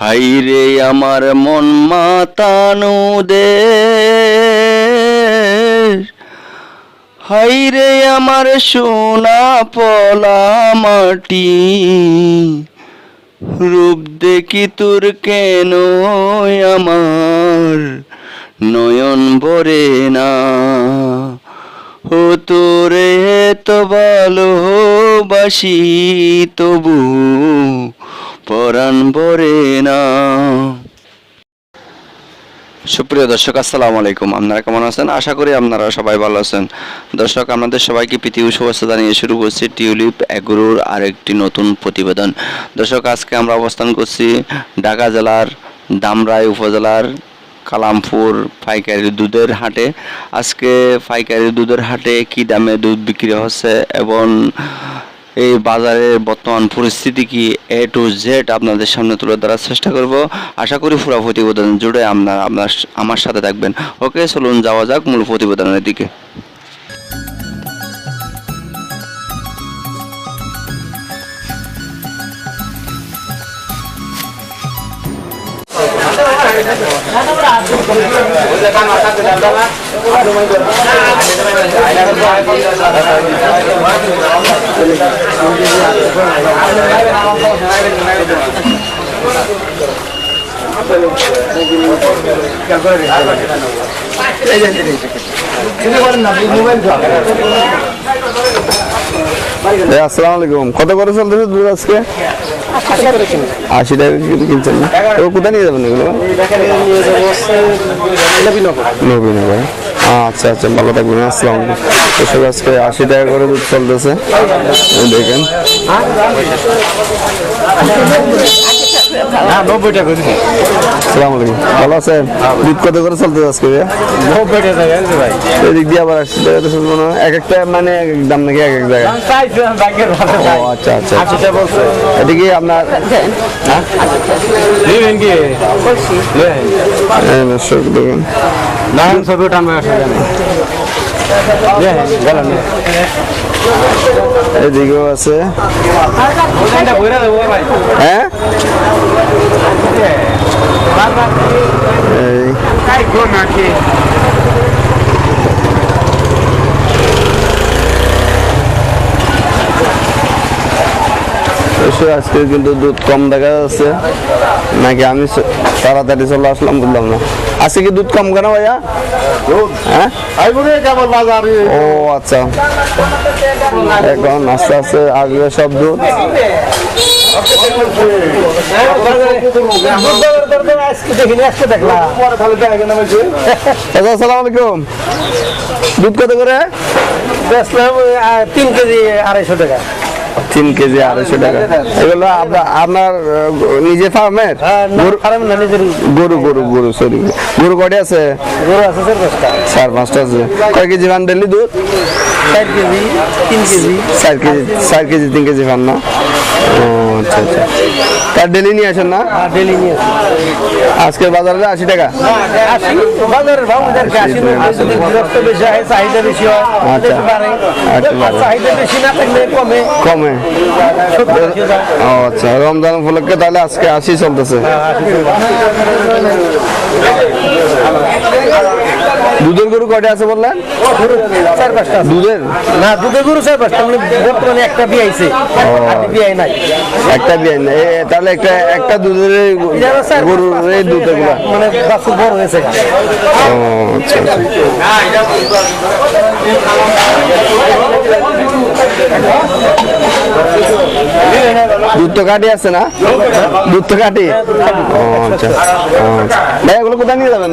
হাইরে আমার মন মাতানো দে হাইরে আমার সোনা পলা মাটি। রূপ দেখি তোর কেন আমার? নয়ন ভরে না। ও তোরে তো ভালোবাসি তবু পরাণ ভরে না। সুপ্রিয় দর্শক, আসসালামু আলাইকুম। আপনারা কেমন আছেন? আশা করি আপনারা সবাই ভালো আছেন। দর্শক, আপনাদের সবাইকে পৃথিবী শুভেচ্ছা জানিয়ে শুরু করছি টিউলিপ অ্যাগ্রোর আরেকটি নতুন প্রতিবেদন। দর্শক, আজকে আমরা অবস্থান করছি ঢাকা জেলার দামরাই উপজেলার কালামপুর পাইকারি দুধের হাটে। আজকে পাইকারি দুধের হাটে কি দামে দুধ বিক্রি হচ্ছে এবং এই বাজারের বর্তমান পরিস্থিতি কি এ টু জেড আপনাদের সামনে তুলে ধরার চেষ্টা করব। আশা করি পুরো প্রতিবেদন জুড়ে আপনার আপনার আমার সাথে থাকবেন। ওকে চলুন যাওয়া যাক মূল প্রতিবেদনের দিকে। আসসালামু আলাইকুম। কত করে চলতেছে দুধ আজকে? আশি টাকা কিনছেন না? কোথায় নিয়ে যাবেন এগুলো? নবীনগর। আচ্ছা আচ্ছা ভালো থাকবেন, আসসালামু এসব আজকে আশি টাকা করে দুধ চলতেছে। এই দেখেন নব্বই টাকা করে আসসালামু আলাইকুম। ভালো আছেন? দুধ কত করে চলতেছে আজকে নব্বই টাকা আছে ভাই। এদিক দিয়ে আবার আশি টাকা তো চলবে না এক একটা মানে এক এক দাম নাকি এক এক জায়গায়? ও আচ্ছা আচ্ছা। আশিটা বলছে। এদিকে আপনার নেবেন কি? হ্যাঁ, দেখুন। না ছবি ওঠানো আসে জানেন গেলাম এদিকেও আছে। হ্যাঁ? আজকে কিন্তু দুধ কম দেখা যাচ্ছে। নাকি আমি তাড়াতাড়ি চলে আসলাম বুঝলাম না। আজকে কি দুধ কম কেন ভাইয়া? হ্যাঁ? ও আচ্ছা। এখন আস্তে আস্তে আসবে সব দুধ। দেখিনি আজকে দেখলাম চাচা আসসালামু আলাইকুম। দুধ কত করে? তিন কেজি আড়াইশো টাকা। তিন কেজি আড়াইশো টাকা। এগুলো আপনার নিজে ফার্মের? গরু নিজের গরু গরু গরু সরি গরু কটি আছে? গরু আছে চার পাঁচটা। আছে। কয় কেজি ফান ডেলি দুধ? চার কেজি তিন কেজি। চার কেজি চার কেজি তিন কেজি ফান না? আচ্ছা আচ্ছা। তার ডেলি নিয়ে আসেন না? ডেলি নিয়ে আসি। আজকে বাজারে আশি টাকা? বাজারের ভাব বেশি হয় চাহিদা বেশি হয় আচ্ছা। বাড়ে। চাহিদা বেশি না থাকলে কমে। কমে। ও আচ্ছা। রমজান উপলক্ষে তাহলে আজকে আশি চলতেছে। দুধের গরু কটা আছে বললেন? চার পাঁচটা দুধের? না দুধের গরু চার পাঁচটা। মানে বর্তমানে একটা বিয়ে আইছে বিয়ে নাই। একটা বিয়ে নাই। তাহলে একটা একটা দুধের গরু চার গরুর এই দুধ এগুলা মানে বাছুর বড় হয়েছে। ও আচ্ছা আচ্ছা। আছে না? আচ্ছা আচ্ছা। এগুলো কোথায় নিয়ে যাবেন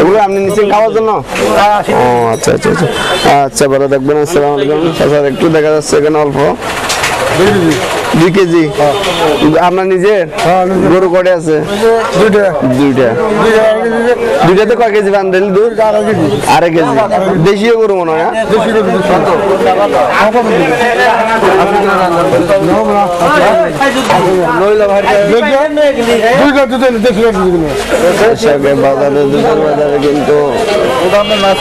এগুলো আপনি জন্য? ও আচ্ছা আচ্ছা আচ্ছা। আচ্ছা ভালো আলাইকুম। স্যার একটু দেখা যাচ্ছে এখানে অল্প। দুই কেজি? আপনার নিজের? গরু কটে আছে? দুইটা। দুইটা। দুইটাতে কয় কেজি বান্ধেন দুধ? আড়াই কেজি। দেশীয় গরু মনে হয় হ্যাঁ? কৃষকের বাজারে দুধের বাজারে কিন্তু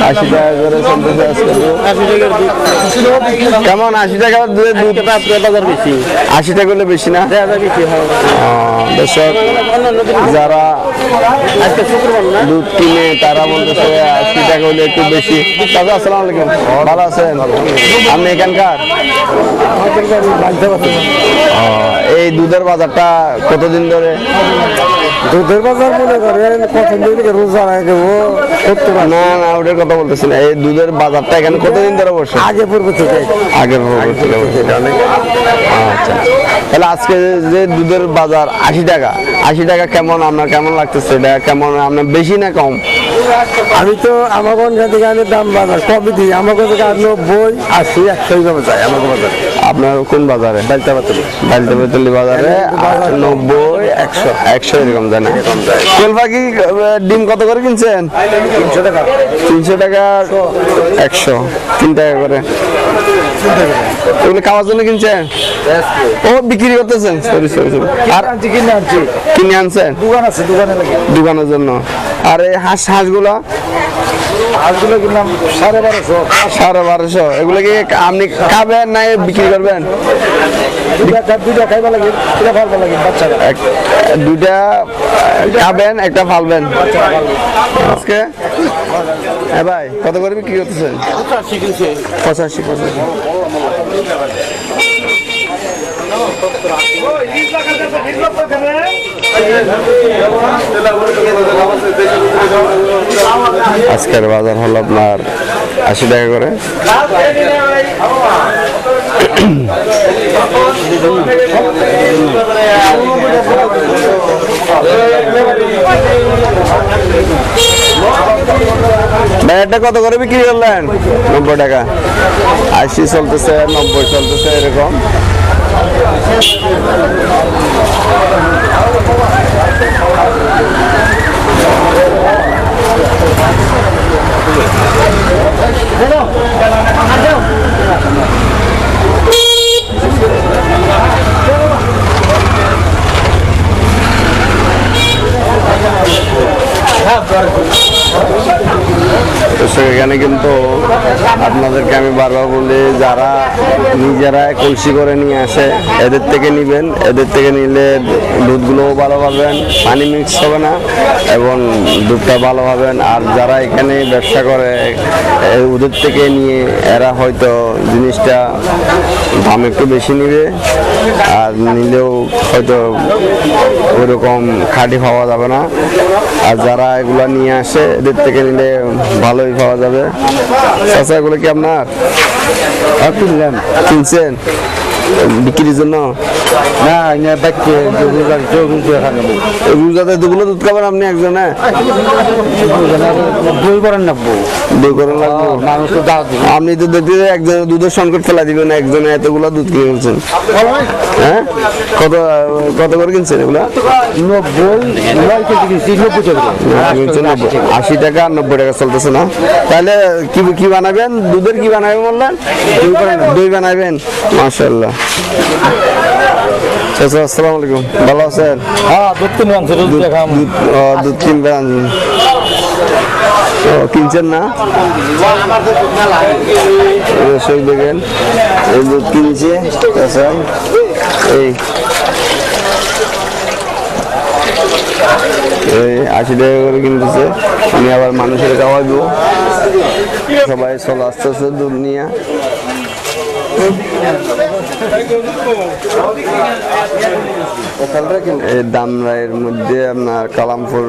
আশি টাকা করে চলতেছে আজকে। কেমন? আশি টাকা দুধের দুধ বাজার বেশি। আশি টাকা হলে বেশি না দর্শক যারা দুধ কিনে তারা বলতেছে আশি টাকা হলে একটু বেশি। দাদা আসসালাম আলাইকুম। ভালো আছেন? আপনি এখানকার? এই দুধের বাজারটা কতদিন ধরে? দুধের বাজার মনে করেন প্রথম দিন থেকে রোজা রাখে ও সত্তর না না ওটার কথা বলতেছি না। এই দুধের বাজারটা এখানে কতদিন ধরে বসে? আগে পূর্ব থেকে। আগের পর্ব থেকে বসে আচ্ছা তাহলে আজকে যে দুধের বাজার আশি টাকা। আশি টাকা কেমন? আপনার কেমন লাগতেছে? এটা কেমন? আপনার বেশি না কম? আমি তো আমার থেকে আমি দাম বাজার কবে দিই। আমার কাছে আমি নব্বই আশি একশো এইভাবে যাই আমার বাজার আপনার কোন বাজারে? বেতলি বাজারে নব্বই একশো। একশো এরকম যায় না? কোল পাখি ডিম কত করে কিনছেন? তিনশো টাকা। তিনশো টাকা একশো। তিন টাকা করে। এগুলো খাওয়ার জন্য কিনছেন? ও বিক্রি করতেছেন? সরি সরি সরি আর কিনে আনছি। আনছেন? দোকান আছে দোকানে দোকানের জন্য। আর এই হাঁস হাঁসগুলো? আজগুলো কিনলাম সাড়ে বারোশো। সাড়ে বারোশো। এগুলো কি আপনি খাবেন না বিক্রি করবেন? দুইটা দুইটা খাইবা লাগে দুইটা ফালবা লাগে বাচ্চারা। দুইটা খাবেন একটা ফালবেন। আজকে? হ্যাঁ ভাই কত করে বিক্রি করতেছেন পঁচাশি পঁচাশি আজকের বাজার হলো আপনার আশি টাকা করে। ব্যাগটা কত করে বিক্রি করলেন? নব্বই টাকা। আশি চলতেছে, নব্বই চলতেছে, এরকম তো সেখানে কিন্তু আপনাদেরকে আমি বারবার বলে যারা নিজেরা কলসি করে নিয়ে আসে। এদের থেকে নেবেন, এদের থেকে নিলে দুধগুলোও ভালো পাবেন, পানি মিক্স হবে না এবং দুধটা ভালো পাবেন আর যারা এখানে ব্যবসা করে ওদের থেকে নিয়ে এরা হয়তো জিনিসটা দাম একটু বেশি নিবে। আর নিলেও হয়তো ওইরকম খাঁটি পাওয়া যাবে না। আর যারা এগুলো নিয়ে আসে, এদের থেকে নিলে ভালোই পাওয়া যাবে। চাচা, এগুলো কি আপনার? কিনলেন কিনছেন বিক্রির জন্য? না না বাচ্চা রোজাতে দুগুলো দুধ খাবেন আপনি একজনে? দুই করেন নাবো দুই করে লাগবে? মানুষ তো আপনি তো দেখতে একজন দুধের সংকট ফেলা দিবেন একজনে এতগুলো দুধ কিনে ফেলছেন হ্যাঁ? কত কত করে কিনছেন এগুলা? নব্বই আশি টাকা। আর নব্বই টাকা চলতেছে না? তাহলে কি কি বানাবেন? দুধের কি বানাবেন বললেন? দই বানাবেন। মাশাল্লাহ চাচা আসসালামু আলাইকুম। ভালো আছেন? হ্যাঁ দুধ কিনে আনছে দুধ দেখাম দুধ কিনছেন না? দর্শক দেখেন এই দুধ কিনছে চাচা। এই আশি টাকা করে কিনতেছে। আমি আবার মানুষের খাওয়াইবো সবাই চলে আসতেছে দুধ নিয়ে। এই দামরাইয়ের মধ্যে আপনার কালামপুর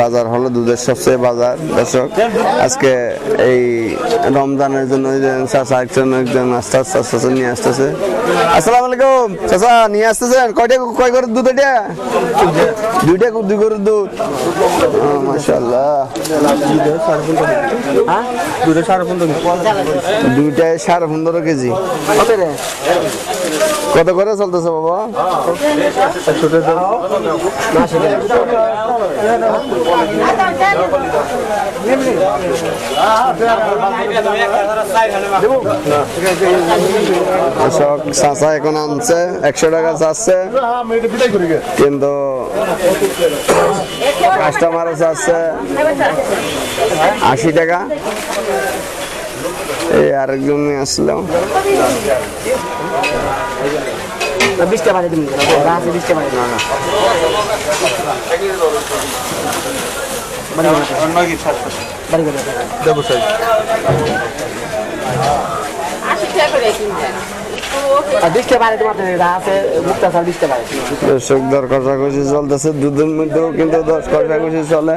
বাজার হলো দুধের সবচেয়ে বাজার দর্শক। আজকে এই রমজানের জন্য একজন একজন আস্তে আস্তে আস্তে আস্তে নিয়ে আসতেছে। আসসালাম আলাইকুম চাচা নিয়ে আসতেছেন? কয়টা কয় করে দুধ এটা? দুইটা দুই করে দুধ। সাড়ে পনেরো দুইটায় সাড়ে পনেরো কেজি। কত করে চলতেছে বাবা? চাচা এখন আনছে, একশো টাকা চাচ্ছে, কিন্তু কাস্টমারও চাচ্ছে আশি টাকা। এই আরেকজন আসলাম। বিশটা বাড়ি দিন আছে বিশটা বাড়ি না না। দর্শক দর কষাকষি চলতেছে দুধের মধ্যেও কিন্তু দশ কষাকষি চলে।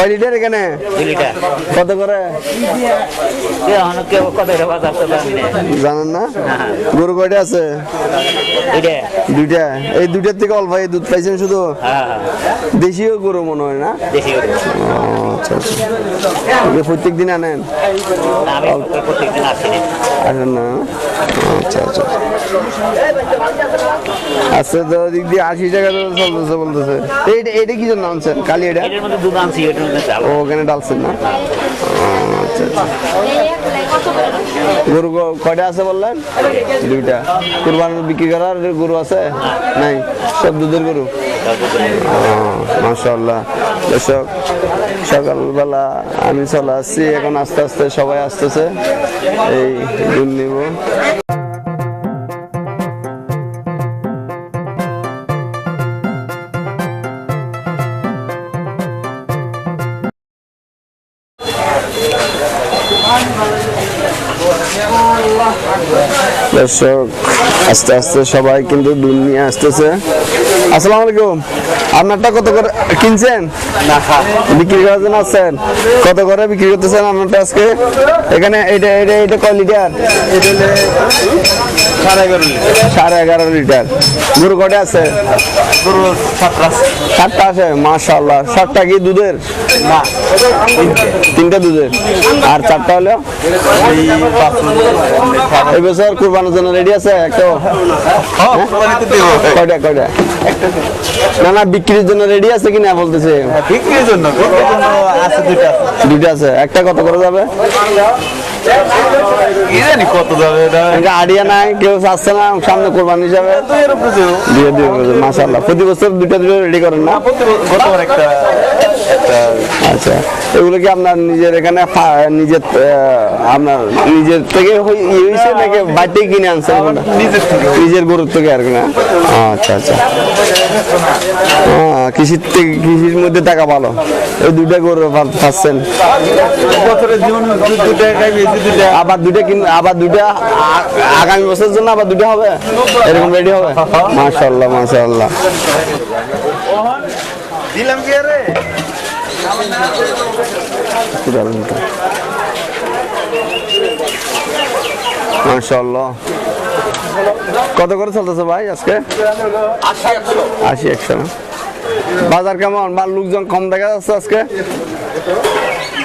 কয় লিটার এখানে? কত করে? জানেন না? গরু কয়টা আছে? দুইটা। এই দুইটার থেকে অল্প এই দুধ পাইছেন শুধু? দেশীয় গরু মনে হয় না? আচ্ছা আচ্ছা। প্রত্যেক দিন আনেন? আসেন। না? আচ্ছা আচ্ছা আচ্ছা। তো দিক দিয়ে আশি টাকা চলতেছে বলতেছে। এইটা কি জন্য আনছেন? কালি এটা? দুধ আনছি চাল ও ওখানে ডালছেন না? আচ্ছা আচ্ছা। গরু কয়টা আছে বললেন? দুইটা। কুরবান বিক্রি করার গরু আছে? নাই? সব দুধের গরু? মাশাল্লাহ দর্শক, সকালবেলা আমি চলে আসছি। এখন আস্তে আস্তে সবাই আসতেছে। এই দুধ নিব। দর্শক, আস্তে আস্তে সবাই কিন্তু দুধ নিয়ে আসতেছে। আসসালামু আলাইকুম। আপনারটা কত করে কিনছেন? বিক্রি করার জন্য আসছেন। কত করে বিক্রি করতেছেন আপনারটা আজকে? এখানে এটা এটা এটা কয় লিটার সাড়ে এগারো লিটার। গরু কটা আছে? সাতটা আছে। মাশাল্লাহ সাতটা কি দুধের? তিনটা। দুধের। আর চারটা হলো? এই বছর কুরবানোর জন্য রেডি আছে একটা? কয়টা কয়টা? না না বিক্রির জন্য রেডি আছে কিনা বলতেছে? বিক্রির জন্য আছে দুইটা। দুইটা আছে। একটা কত করে যাবে? জানি কত যাবে এটা? এটা নাই কেউ চাচ্ছে না সামনে কোরবানি হিসাবে। তো এর উপরে যে দিয়ে দিয়ে মাসাল্লাহ প্রতি বছর দুইটা দুটো রেডি করেন না? গতবার একটা একটা আচ্ছা এগুলো কি আপনার নিজের এখানে নিজের আপনার নিজের থেকে হই- হয়েছে নাকি বাড়িতে কিনে আনছেন? নিজের গরুর থেকে আর কি না? আচ্ছা আচ্ছা। কৃষির থেকে কৃষির মধ্যে টাকা ভালো। এই দুইটা গরু পাচ্ছেন। বছরের জীবন দুটা খাইবে দুটা আবার দুইটা কিন আবার দুইটা আগামী বছরের জন্য আবার দুইটা হবে? এরকম রেডি হবে? মাশাল্লাহ মাশাল্লাহ দিলাম কি মাশাল্লাহ কত করে চলতেছে ভাই আজকে? আশি একশো। বাজার কেমন? বা লোকজন কম দেখা যাচ্ছে আজকে?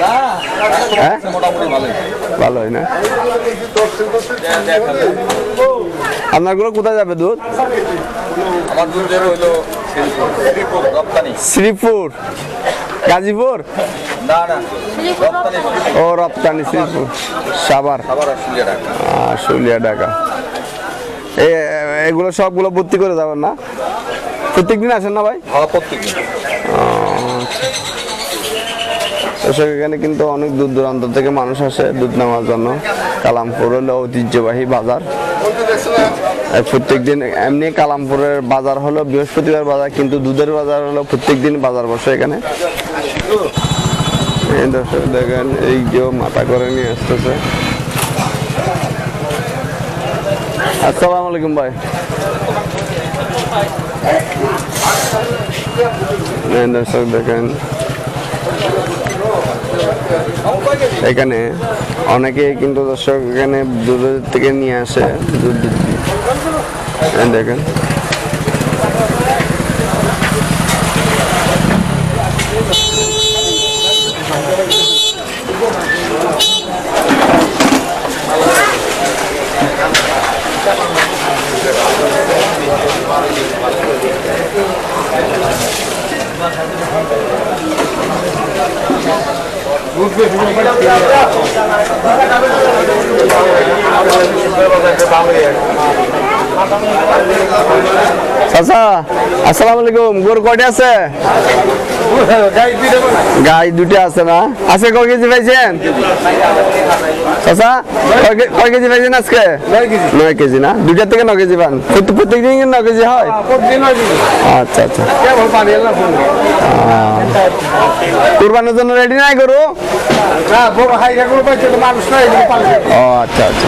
হ্যাঁ ভালোই না? আপনারগুলো কোথায় যাবে দুধ? আমার দুধ বের হইল শ্রীপুর। গাজীপুর? ও রপ্তানি শ্রীপুর। সাবার আসলে ঢাকা। এগুলো সবগুলো ভর্তি করে যাবেন না? প্রত্যেক দিন আসেন না ভাই? হওয়া প্রত্যেকদিন। দর্শক এখানে কিন্তু অনেক দূর দূরান্ত থেকে মানুষ আসে দুধ নেওয়ার জন্য। কালামপুর হলো ঐতিহ্যবাহী বাজার। প্রত্যেক দিন এমনি কালামপুরের বাজার হলো বৃহস্পতিবার বাজার, কিন্তু দুধের বাজার হলো প্রত্যেক দিন বাজার বসে এখানে। দর্শক দেখেন, এই যে মাথা করে নিয়ে আসতেছে। আসসালামু আলাইকুম ভাই। দর্শক দেখেন এখানে অনেকে কিন্তু দর্শক এখানে দুধের থেকে নিয়ে আসে। দুধ এই দেখেন চাচা আসসালামু আলাইকুম। গরু কয়টা আছে? গাই দুটো আছে না? আজকে কয় কেজি পাইছেন? চাচা কয় কেজি পাইছেন আজকে? নয় কেজি। না? দুটা থেকে নয় কেজি পান। প্রত্যেক দিন নয় কেজি হয়? আচ্ছা আচ্ছা। কুরবানির জন্য রেডি নাই গরু? আচ্ছা আচ্ছা।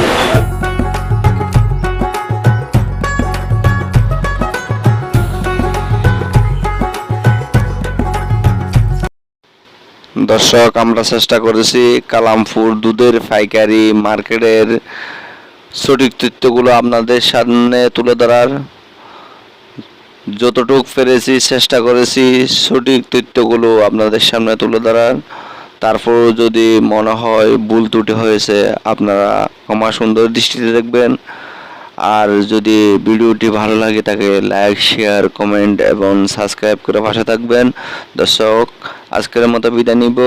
দর্শক, আমরা চেষ্টা করেছি কালামপুর দুধের পাইকারি মার্কেটের সঠিক তথ্যগুলো আপনাদের সামনে তুলে ধরার। যতটুক পেরেছি, চেষ্টা করেছি সঠিক তথ্যগুলো আপনাদের সামনে তুলে ধরার। তারপর যদি মনে হয় ভুল ত্রুটি হয়েছে, আপনারা ক্ষমা সুন্দর দৃষ্টিতে দেখবেন। আর যদি ভিডিওটি ভালো লাগে তাকে লাইক শেয়ার কমেন্ট এবং সাবস্ক্রাইব করে পাশে থাকবেন। দর্শক, আজকের মতো বিদায় নিব।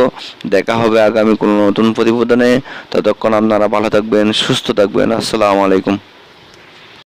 দেখা হবে আগামী কোনো নতুন প্রতিবেদনে। ততক্ষণ আপনারা ভালো থাকবেন, সুস্থ থাকবেন। আসসালামু আলাইকুম।